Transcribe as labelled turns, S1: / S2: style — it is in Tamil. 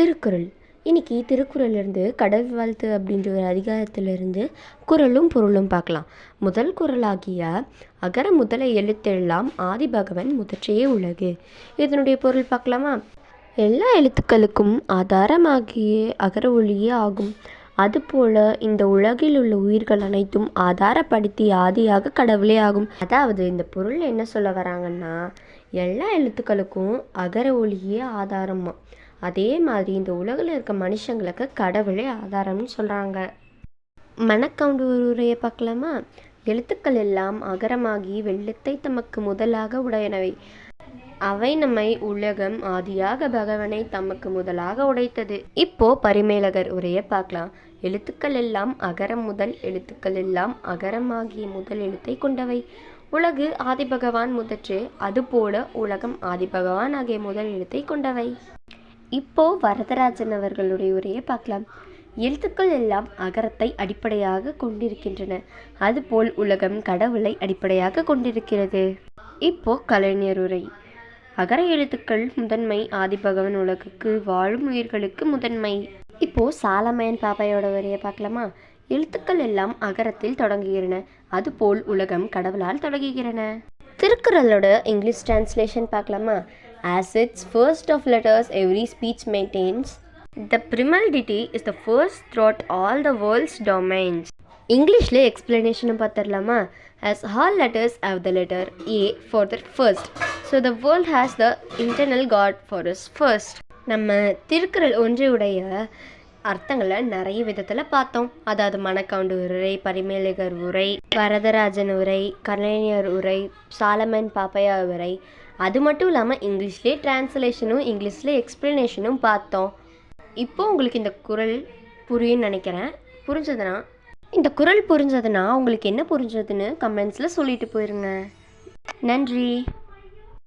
S1: திருக்குறள் இன்றைக்கி திருக்குறள்லேருந்து கடவுள் வாழ்த்து அப்படின்ற ஒரு அதிகாரத்திலிருந்து குறளும் பொருளும் பார்க்கலாம் முதல் குரலாகிய அகர முதல எழுத்தெல்லாம் ஆதிபகவன் முதற்றே உலகு இதனுடைய பொருள் பார்க்கலாமா எல்லா எழுத்துக்களுக்கும் ஆதாரமாகிய அகர ஒளியே ஆகும் அதுபோல இந்த உலகில் உள்ள உயிர்கள் அனைத்தும் ஆதாரப்படுத்தி ஆதியாக கடவுளே ஆகும் அதாவது இந்த பொருள் என்ன சொல்ல வராங்கன்னா எல்லா எழுத்துக்களுக்கும் அகர ஒளியே ஆதாரமாக அதே மாதிரி இந்த உலகில் இருக்க மனுஷங்களுக்கு கடவுளே ஆதாரம்னு சொல்கிறாங்க மணக்கவுண்டு உரையை பார்க்கலாமா எழுத்துக்கள் எல்லாம் அகரமாகி வெள்ளத்தை தமக்கு முதலாக உடையனவை அவை நம்மை உலகம் ஆதியாக பகவனை தமக்கு முதலாக உடைத்தது இப்போ பரிமேலகர் உரையை பார்க்கலாம் எழுத்துக்கள் எல்லாம் அகரம் முதல் எழுத்துக்கள் எல்லாம் அகரமாகிய முதல் எழுத்தை கொண்டவை உலகு ஆதிபகவான் முதற்று அதுபோல உலகம் ஆதிபகவான் ஆகிய முதல் எழுத்தை கொண்டவை இப்போ வரதராஜன் அவர்களுடைய உரையை பார்க்கலாம் எழுத்துக்கள் எல்லாம் அகரத்தை அடிப்படையாக கொண்டிருக்கின்றன அதுபோல் உலகம் கடவுளை அடிப்படையாக கொண்டிருக்கிறது இப்போ கலைஞர் உரை அகர எழுத்துக்கள் முதன்மை ஆதிபகவன் உலகுக்கு வாழும் உயிர்களுக்கு முதன்மை இப்போ சாலமயன் பாப்பையோட உரையை பார்க்கலாமா எழுத்துக்கள் எல்லாம் அகரத்தில் தொடங்குகிறன அதுபோல் உலகம் கடவுளால் தொடங்குகிறன திருக்குறளோட இங்கிலீஷ் டிரான்ஸ்லேஷன் பார்க்கலாமா As its first of letters, every speech maintains. The primality is the first throughout all the world's domains. இங்கிலீஷில் எக்ஸ்பிளனேஷனை பார்த்துடலாமா as all letters have the letter A for the first so the world has the internal God for is first நம்ம திருக்குறள் ஒன்றையுடைய அர்த்தங்களை நிறைய விதத்தில் பார்த்தோம் அதாவது மணக்காண்டு உரை பரிமேலகர் உரை வரதராஜன் உரை கலைஞர் உரை சாலமன் பாப்பையா உரை அது மட்டும் இல்லாமல் இங்கிலீஷ்லேயே டிரான்ஸ்லேஷனும் இங்கிலீஷ்லேயே எக்ஸ்ப்ளனேஷனும் பார்த்தோம் இப்போ உங்களுக்கு இந்த குரல் புரியும்னு நினைக்கிறேன் புரிஞ்சதுன்னா இந்த குரல் புரிஞ்சதுன்னா உங்களுக்கு என்ன புரிஞ்சதுன்னு கமெண்ட்ஸில் சொல்லிட்டு போயிருங்க நன்றி